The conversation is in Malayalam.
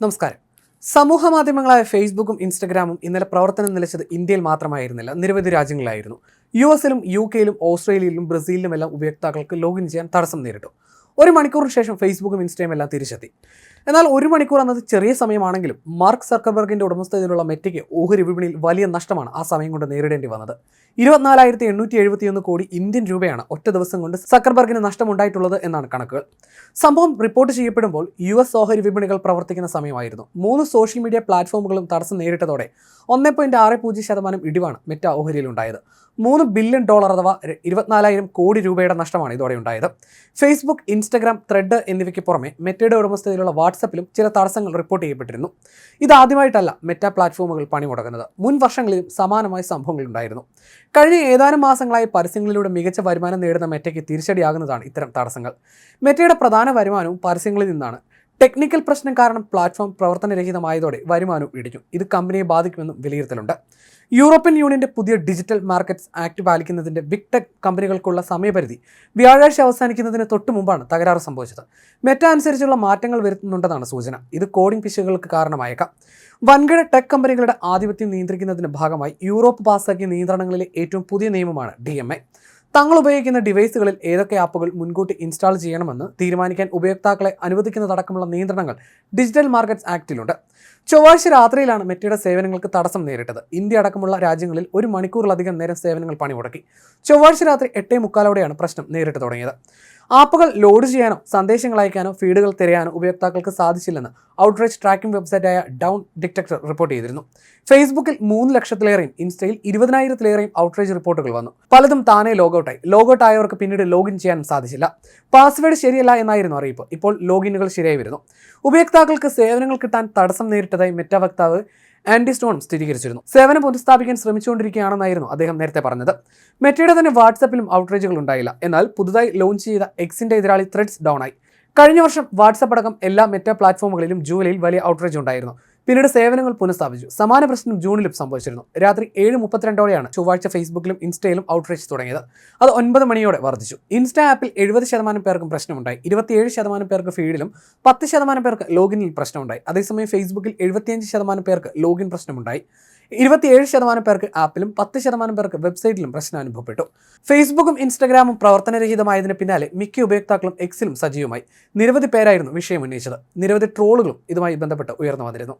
നമസ്കാരം. സമൂഹ മാധ്യമങ്ങളായ ഫേസ്ബുക്കും ഇൻസ്റ്റഗ്രാമും ഇന്നലെ പ്രവർത്തനം നിലച്ചത് ഇന്ത്യയിൽ മാത്രമായിരുന്നില്ല. നിരവധി രാജ്യങ്ങളിലായിരുന്നു. യു എസിലും യു കെയിലും ഓസ്ട്രേലിയയിലും ബ്രസീലിലും എല്ലാം ഉപയോക്താക്കൾക്ക് ലോഗിൻ ചെയ്യാൻ തടസ്സം നേരിട്ടു. ഒരു മണിക്കൂറിന് ശേഷം ഫേസ്ബുക്കും ഇൻസ്റ്റയും എല്ലാം തിരിച്ചെത്തി. എന്നാൽ ഒരു മണിക്കൂർ എന്നത് ചെറിയ സമയമാണെങ്കിലും മാർക്ക് സർക്കർബർഗിന്റെ ഉടമസ്ഥതയിലുള്ള മെറ്റയ്ക്ക് ഓഹരി വിപണിയിൽ വലിയ നഷ്ടമാണ് ആ സമയം കൊണ്ട് നേരിടേണ്ടി വന്നത്. ഇരുപത്തിനാലായിരത്തി എണ്ണൂറ്റി എഴുപത്തിയൊന്ന് കോടി ഇന്ത്യൻ രൂപയാണ് ഒറ്റ ദിവസം കൊണ്ട് സക്കർബർഗിന് നഷ്ടമുണ്ടായിട്ടുള്ളത് എന്നാണ് കണക്കുകൾ. സംഭവം റിപ്പോർട്ട് ചെയ്യപ്പെടുമ്പോൾ യു എസ് ഓഹരി വിപണികൾ പ്രവർത്തിക്കുന്ന സമയമായിരുന്നു. മൂന്ന് സോഷ്യൽ മീഡിയ പ്ലാറ്റ്ഫോമുകളും തടസ്സം നേരിട്ടതോടെ ഒന്നേ പോയിന്റ് ആറ് പൂജ്യം ശതമാനം ഇടിവാണ് മെറ്റ ഓഹരിയിൽ ഉണ്ടായത് മൂന്ന് ബില്യൺ ഡോളർ അഥവാ ഇരുപത്തിനാലായിരം കോടി രൂപയുടെ നഷ്ടമാണ് ഇതോടെ ഉണ്ടായത്. ഫേസ്ബുക്ക് ഇൻസ്റ്റഗ്രാം ത്രെഡ് എന്നിവയ്ക്ക് പുറമെ മെറ്റയുടെ ഉടമസ്ഥതയിലുള്ള വാട്സപ്പിലും ചില തടസ്സങ്ങൾ റിപ്പോർട്ട് ചെയ്യപ്പെട്ടിരുന്നു. ഇതാദ്യമായിട്ടല്ല മെറ്റ പ്ലാറ്റ്ഫോമുകൾ പണിമുടക്കുന്നത് മുൻ വർഷങ്ങളിലും സമാനമായ സംഭവങ്ങൾ ഉണ്ടായിരുന്നു. കഴിഞ്ഞ ഏതാനും മാസങ്ങളായി പരസ്യങ്ങളിലൂടെ മികച്ച വരുമാനം നേടുന്ന മെറ്റയ്ക്ക് തിരിച്ചടിയാകുന്നതാണ് ഇത്തരം തടസ്സങ്ങൾ. മെറ്റയുടെ പ്രധാന വരുമാനവും പരസ്യങ്ങളിൽ നിന്നാണ്. ടെക്നിക്കൽ പ്രശ്നം കാരണം പ്ലാറ്റ്ഫോം പ്രവർത്തനരഹിതമായതോടെ വരുമാനവും ഇടിഞ്ഞു. ഇത് കമ്പനിയെ ബാധിക്കുമെന്നും വിലയിരുത്തലുണ്ട്. യൂറോപ്യൻ യൂണിയന്റെ പുതിയ ഡിജിറ്റൽ മാർക്കറ്റ്സ് ആക്ട് പാലിക്കുന്നതിന്റെ ബിഗ് ടെക് കമ്പനികൾക്കുള്ള സമയപരിധി വ്യാഴാഴ്ച അവസാനിക്കുന്നതിന് തൊട്ടു മുമ്പാണ് തകരാറ് സംഭവിച്ചത്. മെറ്റ അനുസരിച്ചുള്ള മാറ്റങ്ങൾ വരുത്തുന്നുണ്ടെന്നാണ് സൂചന. ഇത് കോഡിംഗ് പിശകുകൾക്ക് കാരണമായേക്കാം. വൻകിട ടെക് കമ്പനികളുടെ ആധിപത്യം നിയന്ത്രിക്കുന്നതിന്റെ ഭാഗമായി യൂറോപ്പ് പാസാക്കിയ നിയന്ത്രണങ്ങളിലെ ഏറ്റവും പുതിയ നിയമമാണ് ഡി തങ്ങൾ ഉപയോഗിക്കുന്ന ഡിവൈസുകളിൽ ഏതൊക്കെ ആപ്പുകൾ മുൻകൂട്ടി ഇൻസ്റ്റാൾ ചെയ്യണമെന്ന് തീരുമാനിക്കാൻ ഉപയോക്താക്കളെ അനുവദിക്കുന്നതടക്കമുള്ള നിയന്ത്രണങ്ങൾ ഡിജിറ്റൽ മാർക്കറ്റ്സ് ആക്ടിലുണ്ട് ചൊവ്വാഴ്ച രാത്രിയിലാണ് മെറ്റയുടെ സേവനങ്ങൾക്ക് തടസ്സം നേരിട്ടത്. ഇന്ത്യ അടക്കമുള്ള രാജ്യങ്ങളിൽ ഒരു മണിക്കൂറിലധികം നേരം സേവനങ്ങൾ പണിമുടക്കി. ചൊവ്വാഴ്ച രാത്രി എട്ടേ മുക്കാലോടെയാണ് പ്രശ്നം നേരിട്ട് തുടങ്ങിയത്. ആപ്പുകൾ ലോഡ് ചെയ്യാനോ സന്ദേശങ്ങൾ അയക്കാനോ ഫീഡുകൾ തിരയാനോ ഉപയോക്താക്കൾക്ക് സാധിച്ചില്ലെന്ന് ഔട്ട്റീച്ച് ട്രാക്കിംഗ് വെബ്സൈറ്റായ ഡൗൺ ഡിറ്റക്ടർ റിപ്പോർട്ട് ചെയ്തിരുന്നു. ഫേസ്ബുക്കിൽ മൂന്ന് ലക്ഷത്തിലേറെയും ഇൻസ്റ്റയിൽ ഇരുപതിനായിരത്തിലേറെയും ഔട്ട്റീച്ച് റിപ്പോർട്ടുകൾ വന്നു. പലതും താനേ ലോഗൌട്ടായി. ലോഗൌട്ട് ആയവർക്ക് പിന്നീട് ലോഗിൻ ചെയ്യാനും സാധിച്ചില്ല. പാസ്വേഡ് ശരിയല്ല എന്നായിരുന്നു അറിയിപ്പ്. ഇപ്പോൾ ലോഗിനുകൾ ശരിയായി വരുന്നു. ഉപയോക്താക്കൾക്ക് സേവനങ്ങൾ കിട്ടാൻ തടസ്സം നേരിട്ടതായി മെറ്റ വക്താവ് ആൻഡി സ്റ്റോൺ സ്ഥിരീകരിച്ചിരുന്നു. സേവനം പുനഃസ്ഥാപിക്കാൻ ശ്രമിച്ചുകൊണ്ടിരിക്കുകയാണെന്നായിരുന്നു അദ്ദേഹം നേരത്തെ പറഞ്ഞത്. മെറ്റയുടെ തന്നെ വാട്സപ്പിലും ഔട്ട്റേജുകൾ ഉണ്ടായില്ല. എന്നാൽ പുതുതായി ലോഞ്ച് ചെയ്ത എക്സിന്റെ എതിരാളി ത്രെഡ്സ് ഡൗൺ ആയി. കഴിഞ്ഞ വർഷം വാട്സപ്പ് അടക്കം എല്ലാ മെറ്റ പ്ലാറ്റ്ഫോമുകളിലും ജൂലൈയിൽ വലിയ ഔട്ട്റേജ് ഉണ്ടായിരുന്നു. പിന്നീട് സേവനങ്ങൾ പുനഃസ്ഥാപിച്ചു. സമാന പ്രശ്നം ജൂണിലും സംഭവിച്ചിരുന്നു. രാത്രി ഏഴ് മുപ്പത്തിരണ്ടോടെയാണ് ചൊവ്വാഴ്ച ഫേസ്ബുക്കിലും ഇൻസ്റ്റയിലും ഔട്ട്റീച്ച് തുടങ്ങിയത്. അത് ഒൻപത് മണിയോടെ വർദ്ധിച്ചു. ഇൻസ്റ്റ ആപ്പിൽ എഴുപത് ശതമാനം പേർക്കും പ്രശ്നമുണ്ടായി. ഇരുപത്തിയേഴ് ശതമാനം പേർക്ക് ഫീഡിലും പത്ത് ശതമാനം പേർക്ക് ലോഗിനിൽ പ്രശ്നമുണ്ടായി. അതേസമയം ഫേസ്ബുക്കിൽ എഴുപത്തിയഞ്ച് ശതമാനം പേർക്ക് ലോഗിൻ പ്രശ്നമുണ്ടായി. ഇരുപത്തിയേഴ് ശതമാനം പേർക്ക് ആപ്പിലും പത്ത് ശതമാനം പേർക്ക് വെബ്സൈറ്റിലും പ്രശ്നം അനുഭവപ്പെട്ടു. ഫേസ്ബുക്കും ഇൻസ്റ്റഗ്രാമും പ്രവർത്തനരഹിതമായതിന് പിന്നാലെ മിക്ക ഉപയോക്താക്കളും എക്സിലും സജീവമായി. നിരവധി പേരായിരുന്നു വിഷയം ഉന്നയിച്ചത്. നിരവധി ട്രോളുകളും ഇതുമായി ബന്ധപ്പെട്ട് ഉയർന്നു വന്നിരുന്നു.